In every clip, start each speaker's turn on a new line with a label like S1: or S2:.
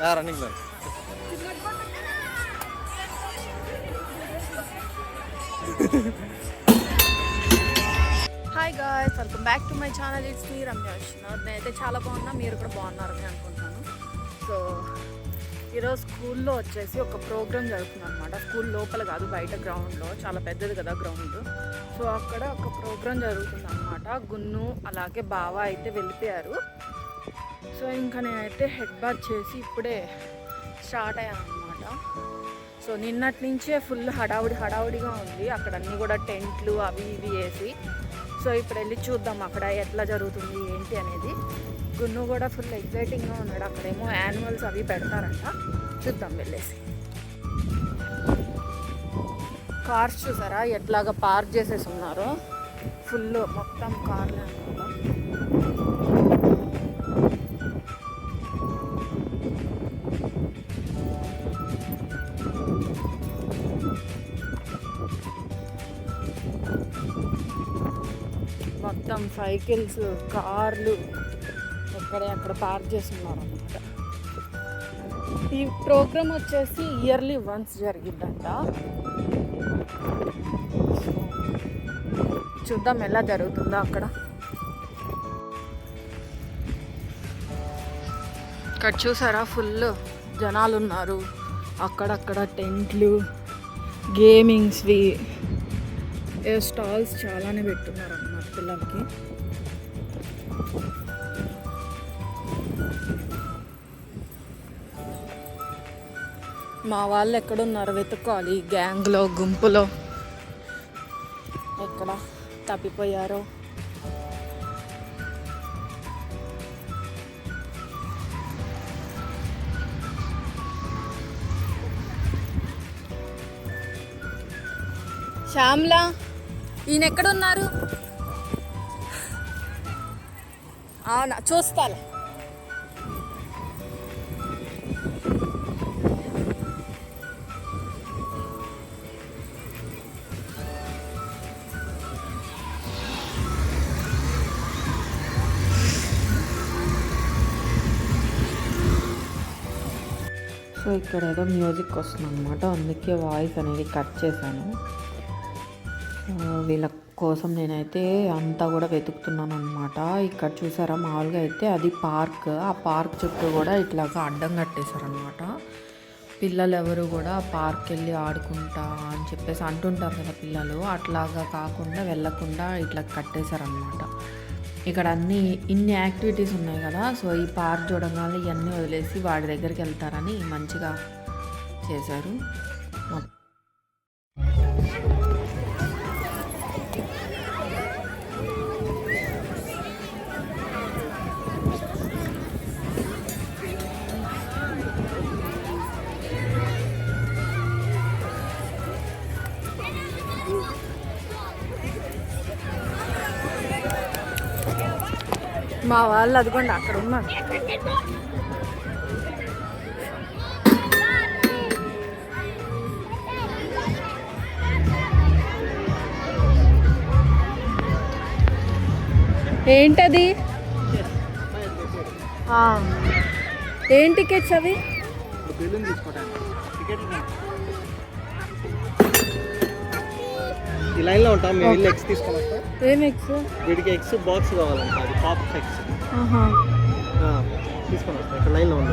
S1: రన్నింగ్లో
S2: hi guys welcome back to my channel it's me Ramya నేనైతే చాలా బాగున్నా మీరు కూడా బాగున్నారని అనుకుంటున్నాను. సో ఈరోజు స్కూల్లో వచ్చేసి ఒక ప్రోగ్రామ్ జరుగుతుంది అనమాట స్కూల్ లోపల కాదు బయట గ్రౌండ్లో. చాలా పెద్దది కదా గ్రౌండ్. సో అక్కడ ఒక ప్రోగ్రామ్ జరుగుతుంది అనమాట గున్ను అలాగే బావ అయితే వెళ్ళిపోయారు. సో ఇంకా నేనైతే హెడ్ బాత్ చేసి ఇప్పుడే స్టార్ట్ అయ్యాను అనమాట సో నిన్నటి నుంచే ఫుల్ హడావుడి హడావుడిగా ఉంది. అక్కడ అన్నీ కూడా టెంట్లు అవి ఇవి వేసి. సో ఇప్పుడు వెళ్ళి చూద్దాం అక్కడ ఎట్లా జరుగుతుంది ఏంటి అనేది. గున్ను కూడా ఫుల్ ఎగ్జైటింగ్గా ఉన్నాడు. అక్కడేమో యానిమల్స్ అవి పెడతారంట. చూద్దాం వెళ్ళేసి. కార్స్ చూసారా? ఎట్లాగా పార్క్ చేసేసి ఉన్నారు ఫుల్ మొత్తం కార్లు మొత్తం సైకిల్స్ కార్లు ఎక్కడే అక్కడ పార్క్ చేసి ఉన్నారు అనమాట ఈ ప్రోగ్రామ్ వచ్చేసి ఇయర్లీ వన్స్ జరిగిందంట. చూద్దాం ఎలా జరుగుతుందో అక్కడ. ఇక్కడ చూసారా? ఫుల్ జనాలు ఉన్నారు అక్కడక్కడ టెంట్లు గేమింగ్స్వి స్టాల్స్ చాలానే పెట్టున్నారు పిల్లలకి. మా వాళ్ళు ఎక్కడున్నారు వెతుక్కోవాలి. గ్యాంగ్లో గుంపులో ఎక్కడ తప్పిపోయారో. శ్యామ్లా ఈయన ఎక్కడున్నారు? అవునా చూస్తాలే
S3: సో ఇక్కడ ఏదో మ్యూజిక్ వస్తుంది అనమాట అందుకే వాయిస్ అనేది కట్ చేశాను. వీళ్ళ కోసం నేనైతే అంతా కూడా వెతుకుతున్నాను అనమాట ఇక్కడ చూసారా మామూలుగా అయితే అది పార్క్. ఆ పార్క్ చుట్టూ కూడా ఇట్లాగా అడ్డం కట్టేశారనమాట పిల్లలు ఎవరు కూడా పార్క్ వెళ్ళి ఆడుకుంటా అని చెప్పేసి అంటుంటారు కదా పిల్లలు. అట్లాగా కాకుండా వెళ్ళకుండా ఇట్లా కట్టేశారనమాట ఇక్కడ అన్ని ఇన్ని యాక్టివిటీస్ ఉన్నాయి కదా సో ఈ పార్క్ చూడగానే ఇవన్నీ వదిలేసి వాడి దగ్గరికి వెళ్తారని మంచిగా చేశారు.
S2: మా వాళ్ళు అదిగోండి అక్కడ ఉన్నారు. ఏంటది? ఆ. ఏం టికెట్స్ అవి?
S1: ఈ లైన్లో ఉంటాం మేము వెళ్ళి ఎగ్స్ తీసుకొని వస్తాం
S2: ఏం ఎక్స్
S1: వీడికి ఎగ్స్ బాక్స్ కావాలంట అది పాప్ ఎగ్స్
S2: ఆహా.
S1: తీసుకొని వస్తాం ఇక్కడ లైన్లో ఉంది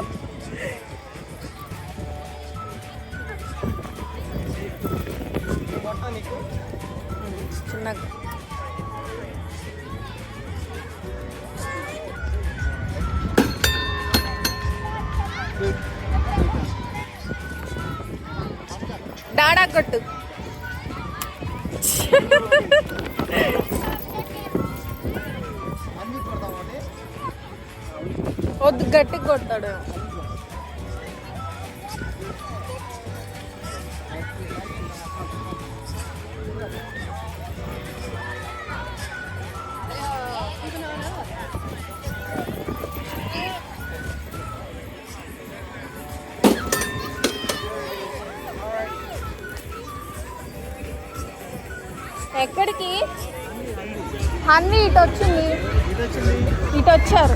S2: వద్దు గట్టిగా కొడతాడు. ఎక్కడికి? హన్వి ఇటు వచ్చింది.
S1: ఇటు వచ్చింది
S2: ఇటు వచ్చారు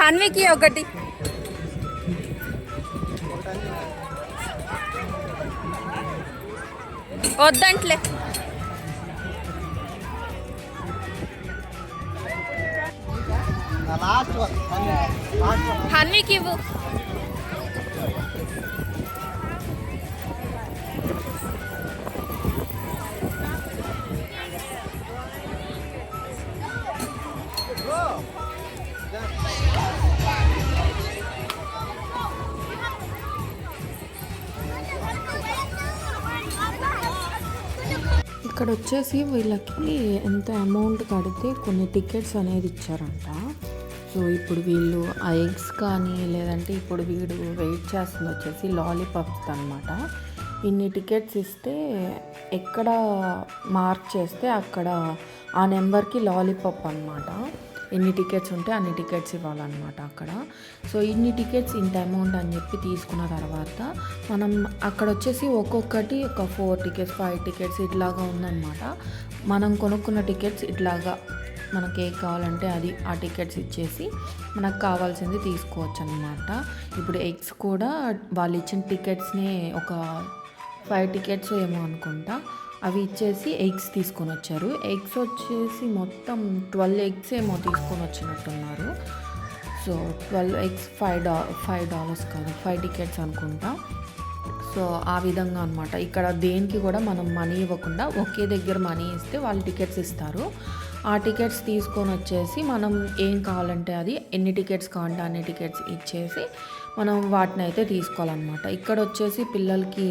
S2: హన్వికి ఒకటి. వద్దంట్లే. హన్వికి ఇవ్వు.
S3: ఇక్కడ వచ్చేసి వీళ్ళకి ఎంత అమౌంట్ కడితే కొన్ని టికెట్స్ అనేది ఇచ్చారంట. సో ఇప్పుడు వీళ్ళు ఆ ఎగ్స్ కానీ లేదంటే ఇప్పుడు వీడు వెయిట్ చేస్తుంది వచ్చేసి లాలీపాప్స్ అనమాట ఇన్ని టికెట్స్ ఇస్తే ఎక్కడ మార్క్ చేస్తే అక్కడ ఆ నెంబర్కి లాలీపాప్ అనమాట ఎన్ని టికెట్స్ ఉంటే అన్ని టికెట్స్ ఇవ్వాలన్నమాట అక్కడ. సో ఇన్ని టికెట్స్ ఇంత అమౌంట్ అని చెప్పి తీసుకున్న తర్వాత మనం అక్కడ వచ్చేసి ఒక్కొక్కటి ఒక ఫోర్ టికెట్స్ ఫైవ్ టికెట్స్ ఇట్లాగా ఉందన్నమాట. మనం కొనుక్కున్న టికెట్స్ ఇట్లాగా మనకి ఏ కావాలంటే అది ఆ టికెట్స్ ఇచ్చేసి మనకు కావాల్సింది తీసుకోవచ్చు అనమాట ఇప్పుడు ఎగ్స్ కూడా వాళ్ళు ఇచ్చిన టికెట్స్ని ఒక ఫైవ్ టికెట్స్ ఏమో అనుకుంటా. అవి ఇచ్చేసి ఎగ్స్ తీసుకొని వచ్చారు. ఎగ్స్ వచ్చేసి మొత్తం ట్వెల్వ్ ఎగ్స్ ఏమో తీసుకొని వచ్చినట్టున్నారు. సో ట్వెల్వ్ ఎగ్స్ ఫైవ్ డా ఫైవ్ డాలర్స్ కాదు ఫైవ్ టికెట్స్ అనుకుంటా. సో ఆ విధంగా అనమాట ఇక్కడ దేనికి కూడా మనం మనీ ఇవ్వకుండా ఒకే దగ్గర మనీ ఇస్తే వాళ్ళు టికెట్స్ ఇస్తారు. ఆ టికెట్స్ తీసుకొని వచ్చేసి మనం ఏం కావాలంటే అది ఎన్ని టికెట్స్ కావాలంటే అన్ని టికెట్స్ ఇచ్చేసి మనం వాటిని అయితే తీసుకోవాలన్నమాట. ఇక్కడ వచ్చేసి పిల్లలకి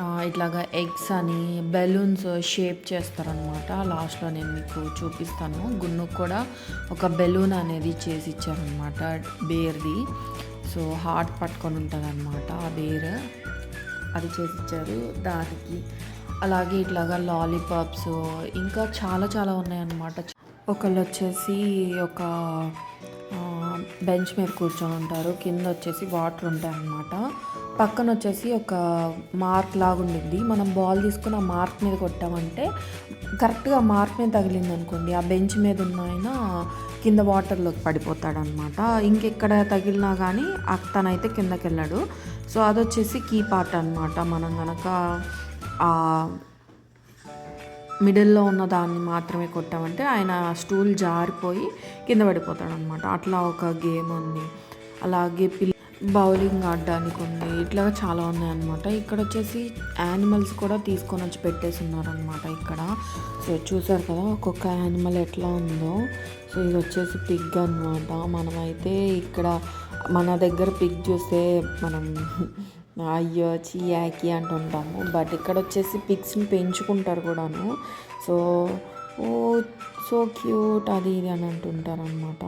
S3: ఇట్లాగా ఎగ్స్ అని బెలూన్స్ షేప్ చేస్తారనమాట లాస్ట్లో నేను మీకు చూపిస్తాను. గున్ను కూడా ఒక బెలూన్ అనేది చేసి ఇచ్చారనమాట బేర్ది. సో హార్ట్ పట్టుకొని ఉంటుంది అనమాట ఆ బేర్. అది చేసి ఇచ్చారు దానికి. అలాగే ఇట్లాగా లాలీపాప్స్ ఇంకా చాలా చాలా ఉన్నాయన్నమాట. ఒకళ్ళు వచ్చేసి ఒక బెంచ్ మీద కూర్చొని ఉంటారు. కింద వచ్చేసి వాటర్ ఉంటాయి అన్నమాట. పక్కన వచ్చేసి ఒక మార్క్ లాగా ఉండిద్ది మనం బాల్ తీసుకుని ఆ మార్క్ మీద కొట్టామంటే కరెక్ట్గా మార్క్ మీద తగిలింది అనుకోండి ఆ బెంచ్ మీద ఉన్న ఆయన కింద వాటర్లోకి పడిపోతాడనమాట ఇంకెక్కడ తగిలినా కానీ తనైతే కిందకి వెళ్ళాడు సో అది వచ్చేసి కీ పార్ట్ అనమాట మనం కనుక మిడిల్లో ఉన్న దాన్ని మాత్రమే కొట్టామంటే ఆయన స్టూల్ జారిపోయి కింద పడిపోతాడు అనమాట అట్లా ఒక గేమ్ ఉంది. అలాగే పిల్ల బౌలింగ్ ఆడడానికి ఉంది. ఇట్లా చాలా ఉన్నాయన్నమాట. ఇక్కడ వచ్చేసి యానిమల్స్ కూడా తీసుకొని వచ్చి పెట్టేసి ఉన్నారనమాట ఇక్కడ. సో చూసారు కదా ఒక్కొక్క యానిమల్ ఎట్లా ఉందో. సో ఇది వచ్చేసి పిగ్ అనమాట మనమైతే ఇక్కడ మన దగ్గర పిగ్ చూస్తే మనం అయ్యో చీ యాకి అంటుంటాము. బట్ ఇక్కడ వచ్చేసి పిక్స్ని పెంచుకుంటారు కూడాను. సో ఓ సో క్యూట్ అది ఇది అని అంటుంటారు అనమాట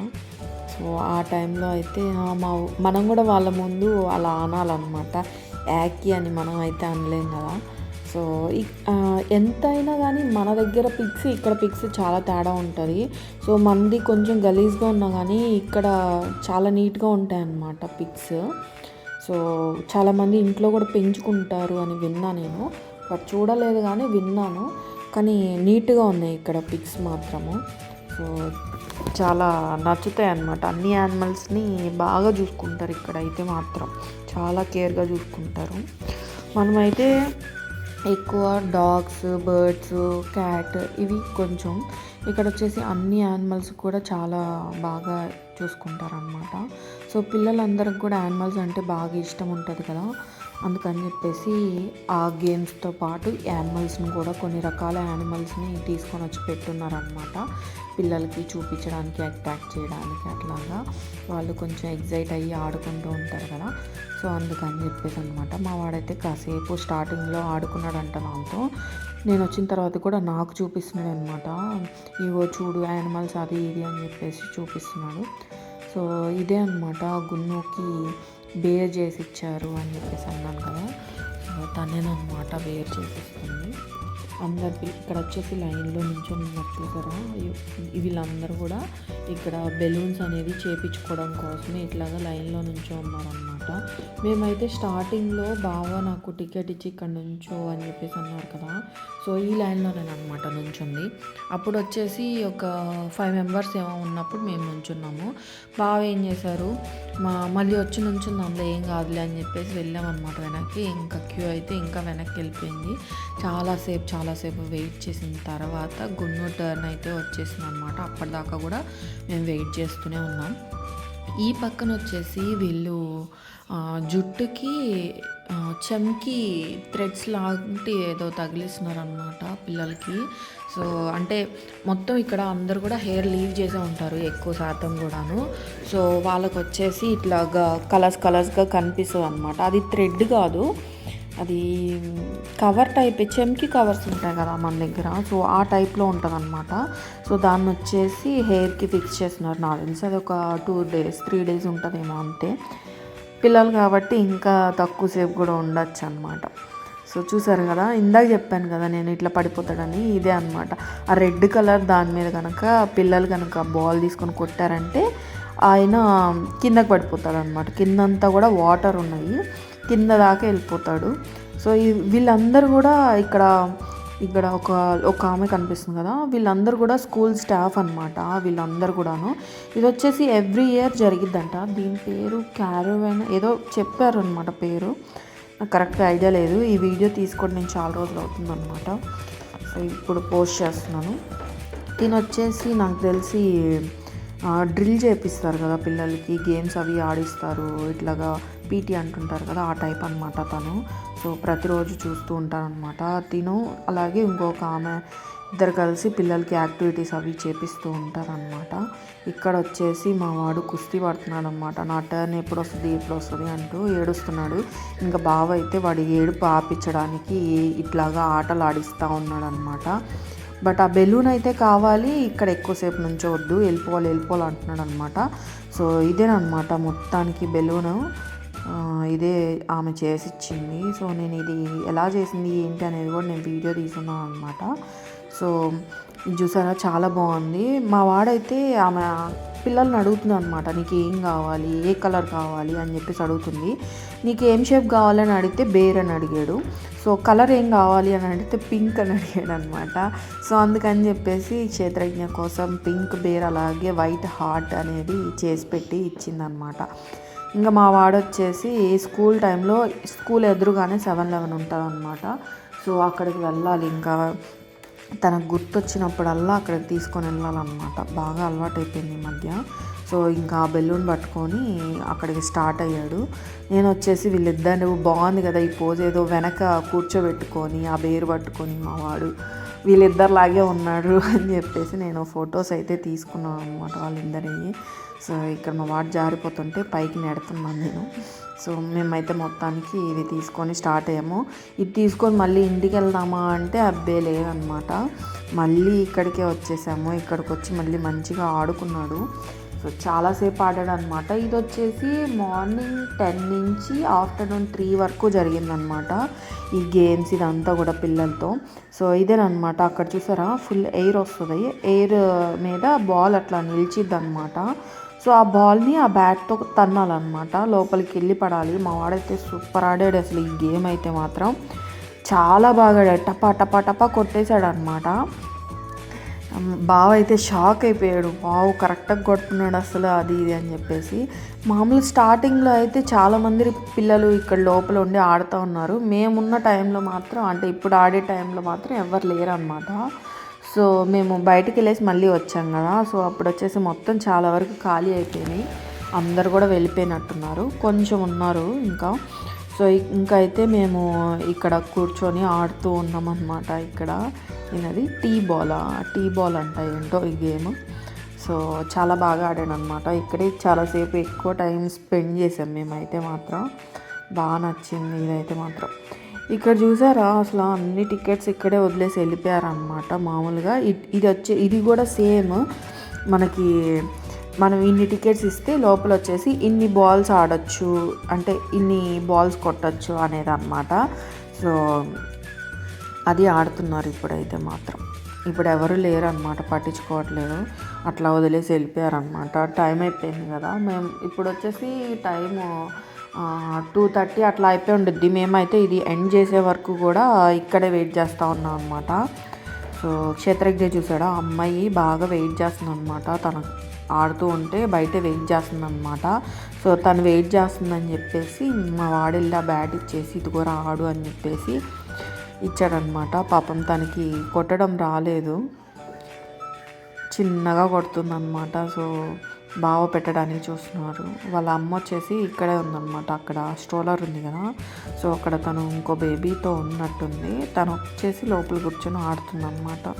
S3: సో ఆ టైంలో అయితే మా మనం కూడా వాళ్ళ ముందు అలా అనాలన్నమాట. యాకి అని మనం అయితే అనలేం కదా. సో ఎంతైనా కానీ మన దగ్గర పిక్స్ ఇక్కడ పిక్స్ చాలా తేడా ఉంటుంది. సో మనది కొంచెం గలీజ్గా ఉన్నా కానీ ఇక్కడ చాలా నీట్గా ఉంటాయి అన్నమాట పిక్స్. సో చాలామంది ఇంట్లో కూడా పెంచుకుంటారు అని విన్నా నేను. బట్ చూడలేదు కానీ విన్నాను. కానీ నీట్గా ఉన్నాయి ఇక్కడ పిక్స్ మాత్రము. సో చాలా నచ్చుతాయి అన్నమాట. అన్ని యానిమల్స్ని బాగా చూసుకుంటారు ఇక్కడ అయితే మాత్రం. చాలా కేర్గా చూసుకుంటారు. మనమైతే ఎక్కువ డాగ్స్ బర్డ్స్ క్యాట్ ఇవి కొంచెం ఇక్కడ వచ్చేసి అన్ని యానిమల్స్ కూడా చాలా బాగా చూసుకుంటారనమాట సో పిల్లలందరికి కూడా యానిమల్స్ అంటే బాగా ఇష్టం ఉంటుంది కదా. అందుకని చెప్పేసి ఆ గేమ్స్తో పాటు యానిమల్స్ని కూడా కొన్ని రకాల యానిమల్స్ని తీసుకొని వచ్చి పెట్టున్నారనమాట పిల్లలకి చూపించడానికి అట్రాక్ట్ చేయడానికి అట్లాగా వాళ్ళు కొంచెం ఎగ్జైట్ అయ్యి ఆడుకుంటూ ఉంటారు కదా. సో అందుకని చెప్పేసి అనమాట మా వాడైతే కాసేపు స్టార్టింగ్లో ఆడుకున్నాడంట నాతో. నేను వచ్చిన తర్వాత కూడా నాకు చూపిస్తున్నాడు అనమాట ఇవో చూడు యానిమల్స్ అది ఇది అని చెప్పేసి చూపిస్తున్నాడు. సో ఇదే అనమాట గున్నుకి బేర్ చేసి ఇచ్చారు అని చెప్పేసి అన్నాను కదా. తనేనమాట బేర్ చేసిస్తుంది. అందరు ఇక్కడ వచ్చేసి లైన్లో నించొని ఉన్నారు చూసారా? వీళ్ళందరూ కూడా ఇక్కడ బెలూన్స్ అనేది చేపించుకోవడం కోసమే ఇట్లాగా లైన్లో నుంచో అనమాట మేమైతే స్టార్టింగ్లో బాగా నాకు టికెట్ ఇచ్చి ఇక్కడ నుంచో అని చెప్పేసి అన్నారు కదా. సో ఈ లైన్లోనే అనమాట నుంచుంది. అప్పుడు వచ్చేసి ఒక ఫైవ్ మెంబర్స్ ఏమో ఉన్నప్పుడు మేము నుంచున్నాము. బాగా ఏం చేశారు? మా మళ్ళీ వచ్చి నుంచుంది. అందులో ఏం కాదులే అని చెప్పేసి వెళ్ళామన్నమాట వెనక్కి. ఇంకా క్యూ అయితే ఇంకా వెనక్కి వెళ్ళిపోయింది. చాలాసేపు చాలాసేపు వెయిట్ చేసిన తర్వాత గున్ను టర్న్ అయితే వచ్చేసింది అనమాట అప్పటిదాకా కూడా మేము వెయిట్ చేస్తూనే ఉన్నాం. ఈ పక్కన వచ్చేసి వీళ్ళు జుట్టుకి చెంకి థ్రెడ్స్ లాంటి ఏదో తగిలిస్తున్నారనమాట పిల్లలకి. సో అంటే మొత్తం ఇక్కడ అందరు కూడా హెయిర్ లీవ్ చేసే ఉంటారు ఎక్కువ శాతం కూడాను. సో వాళ్ళకు వచ్చేసి ఇట్లాగా కలర్స్ కలర్స్గా కనిపిస్తుంది అనమాట అది థ్రెడ్ కాదు. అది కవర్ టైప్ చెంకి కవర్స్ ఉంటాయి కదా మన దగ్గర. సో ఆ టైప్లో ఉంటుంది అనమాట సో దాన్ని వచ్చేసి హెయిర్కి ఫిక్స్ చేస్తున్నారు నాకు తెలిసి అది ఒక టూ డేస్ త్రీ డేస్ ఉంటుందేమో అంతే. పిల్లలు కాబట్టి ఇంకా తక్కువసేపు కూడా ఉండొచ్చు అనమాట సో చూసారు కదా ఇందాక చెప్పాను కదా నేను ఇట్లా పడిపోతాడని ఇదే అనమాట ఆ రెడ్ కలర్ దాని మీద కనుక పిల్లలు కనుక బాల్ తీసుకొని కొట్టారంటే ఆయన కిందకి పడిపోతాడు అనమాట కిందంతా కూడా వాటర్ ఉన్నాయి. కింద దాకా వెళ్ళిపోతాడు. సో ఈ వీళ్ళందరూ కూడా ఇక్కడ ఇక్కడ ఒక ఒక ఆమె కనిపిస్తుంది కదా. వీళ్ళందరూ కూడా స్కూల్ స్టాఫ్ అనమాట వీళ్ళందరూ కూడాను. ఇది వచ్చేసి ఎవ్రీ ఇయర్ జరిగిద్దంట. దీని పేరు క్యారోవెన్ ఏదో చెప్పారు అనమాట పేరు. నాకు కరెక్ట్గా ఐడియా లేదు. ఈ వీడియో తీసుకోవడం నేను చాలా రోజులు అవుతుందనమాట సో ఇప్పుడు పోస్ట్ చేస్తున్నాను. దీని వచ్చేసి నాకు తెలిసి డ్రిల్ చేపిస్తారు కదా పిల్లలకి గేమ్స్ అవి ఆడిస్తారు. ఇట్లాగా పీటీ అంటుంటారు కదా ఆ టైప్ అనమాట తను. సో ప్రతిరోజు చూస్తూ ఉంటానమాట తిను అలాగే ఇంకొక ఆమె ఇద్దరు కలిసి పిల్లలకి యాక్టివిటీస్ అవి చేపిస్తూ ఉంటారనమాట ఇక్కడ వచ్చేసి మా వాడు కుస్తీ పడుతున్నాడు అనమాట నా టర్న్ ఎప్పుడు వస్తుంది ఎప్పుడు వస్తుంది అంటూ ఏడుస్తున్నాడు. ఇంకా బావ అయితే వాడి ఏడుపు ఆపించడానికి ఇట్లాగా ఆటలు ఆడిస్తూ ఉన్నాడు అనమాట బట్ ఆ బెలూన్ అయితే కావాలి ఇక్కడ ఎక్కువసేపు నుంచోవద్దు వెళ్ళిపోవాలి వెళ్ళిపోవాలి అంటున్నాడు అనమాట సో ఇదేనమాట మొత్తానికి బెలూను. ఇదే ఆమె చేసి ఇచ్చింది సో నేను ఇది ఎలా చేసింది ఏంటి అనేది కూడా నేను వీడియో తీసుకున్నాను అనమాట సో చూసారా చాలా బాగుంది. మా వాడైతే ఆమె పిల్లల్ని అడుగుతుంది అనమాట నీకు ఏం కావాలి? ఏ కలర్ కావాలి? అని చెప్పేసి అడుగుతుంది. నీకు ఏం షేప్ కావాలని అడిగితే బేర్ అని అడిగాడు. సో కలర్ ఏం కావాలి? అని అడిగితే పింక్ అని అడిగాడు అనమాట సో అందుకని చెప్పేసి క్షేత్రజ్ఞ కోసం పింక్ బేర్ అలాగే వైట్ హార్ట్ అనేది చేసి పెట్టి ఇచ్చిందనమాట ఇంకా మా వాడు వచ్చేసి స్కూల్ టైంలో స్కూల్ ఎదురుగానే సెవెన్ లెవెన్ ఉంటుంది అనమాట సో అక్కడికి వెళ్ళాలి ఇంకా. తనకు గుర్తొచ్చినప్పుడల్లా అక్కడికి తీసుకొని వెళ్ళాలన్నమాట. బాగా అలవాటైపోయింది ఈ మధ్య. సో ఇంకా ఆ బెలూన్ పట్టుకొని అక్కడికి స్టార్ట్ అయ్యాడు. నేను వచ్చేసి వీళ్ళిద్దరు బాగుంది కదా ఈ పోజ్. ఏదో వెనక కూర్చోబెట్టుకొని ఆ బేరు పట్టుకొని మా వాడు వీళ్ళిద్దరిలాగే ఉన్నాడు అని చెప్పేసి నేను ఫొటోస్ అయితే తీసుకున్నాను అనమాట వాళ్ళిద్దరి సో ఇక్కడ మా వాడు జారిపోతుంటే పైకి నెడుతున్నాను నేను. సో మేమైతే మొత్తానికి ఇది తీసుకొని స్టార్ట్ అయ్యాము. ఇది తీసుకొని మళ్ళీ ఇంటికి వెళ్దామా అంటే అబ్బే లేదనమాట మళ్ళీ ఇక్కడికే వచ్చేసాము. ఇక్కడికి వచ్చి మళ్ళీ మంచిగా ఆడుకున్నాడు. సో చాలాసేపు ఆడాడు అనమాట ఇది వచ్చేసి మార్నింగ్ టెన్ నుంచి ఆఫ్టర్నూన్ త్రీ వరకు జరిగిందనమాట ఈ గేమ్స్ ఇదంతా కూడా పిల్లలతో. సో ఇదేనమాట అక్కడ చూసారా? ఫుల్ ఎయిర్ వస్తుంది. ఎయిర్ మీద బాల్ అట్లా నిలిచిద్ది అనమాట సో ఆ బాల్ని ఆ బ్యాట్తో తన్నాలన్నమాట. లోపలికి వెళ్ళి పడాలి. మా వాడైతే సూపర్ ఆడాడు అసలు ఈ గేమ్ అయితే మాత్రం. చాలా బాగా ఆడాడు. టపా టపా టపా కొట్టేశాడు అనమాట బావ అయితే షాక్ అయిపోయాడు. బావు కరెక్ట్గా కొడుతున్నాడు అసలు అది ఇది అని చెప్పేసి. మామూలు స్టార్టింగ్లో అయితే చాలామంది పిల్లలు ఇక్కడ లోపల ఉండి ఆడుతూ ఉన్నారు. మేమున్న టైంలో మాత్రం అంటే ఇప్పుడు ఆడే టైంలో మాత్రం ఎవరు లేరు అనమాట సో మేము బయటికి వెళ్ళేసి మళ్ళీ వచ్చాం కదా. సో అప్పుడు వచ్చేసి మొత్తం చాలా వరకు ఖాళీ అయిపోయినాయి. అందరు కూడా వెళ్ళిపోయినట్టున్నారు. కొంచెం ఉన్నారు ఇంకా. సో ఇంకా అయితే మేము ఇక్కడ కూర్చొని ఆడుతూ ఉన్నాం అనమాట ఇక్కడ. ఈయనది టీ బాల్ టీ బాల్ అంట ఏంటో ఈ గేమ్. సో చాలా బాగా ఆడాను అనమాట ఇక్కడే చాలాసేపు ఎక్కువ టైం స్పెండ్ చేసాం మేమైతే మాత్రం. బాగా నచ్చింది ఇదైతే మాత్రం. ఇక్కడ చూసారా? అసలు అన్ని టికెట్స్ ఇక్కడే వదిలేసి వెళ్ళిపోయారనమాట మామూలుగా ఇది వచ్చే ఇది కూడా సేమ్ మనకి మనం ఇన్ని టికెట్స్ ఇస్తే లోపల వచ్చేసి ఇన్ని బాల్స్ ఆడొచ్చు అంటే ఇన్ని బాల్స్ కొట్టచ్చు అనేది అనమాట సో అది ఆడుతున్నారు ఇప్పుడైతే మాత్రం. ఇప్పుడు ఎవరు లేరు అనమాట పట్టించుకోవట్లేదు. అట్లా వదిలేసి వెళ్ళిపోయారనమాట టైం అయిపోయింది కదా. మేము ఇప్పుడు వచ్చేసి టైము టూ థర్టీ అట్లా అయిపోయి ఉండుద్ది. మేమైతే ఇది ఎండ్ చేసే వరకు కూడా ఇక్కడే వెయిట్ చేస్తూ ఉన్నాం అనమాట సో క్షేత్రజ్ఞ చూసాడా? ఆ అమ్మాయి బాగా వెయిట్ చేస్తుంది అనమాట తను ఆడుతూ ఉంటే బయట వెయిట్ చేస్తుంది అనమాట సో తను వెయిట్ చేస్తుందని చెప్పేసి మా వాడిల్లా బ్యాట్ ఇచ్చేసి ఇది కూడా ఆడు అని చెప్పేసి ఇచ్చాడనమాట పాపం తనకి కొట్టడం రాలేదు. చిన్నగా కొడుతుందన్నమాట. సో బావ పెట్టడానికి చూస్తున్నారు. వాళ్ళ అమ్మ వచ్చేసి ఇక్కడే ఉందన్నమాట. అక్కడ స్ట్రోలర్ ఉంది కదా. సో అక్కడ తను ఇంకో బేబీతో ఉన్నట్టుంది. తను వచ్చేసి లోపల కూర్చొని ఆడుతుందన్నమాట.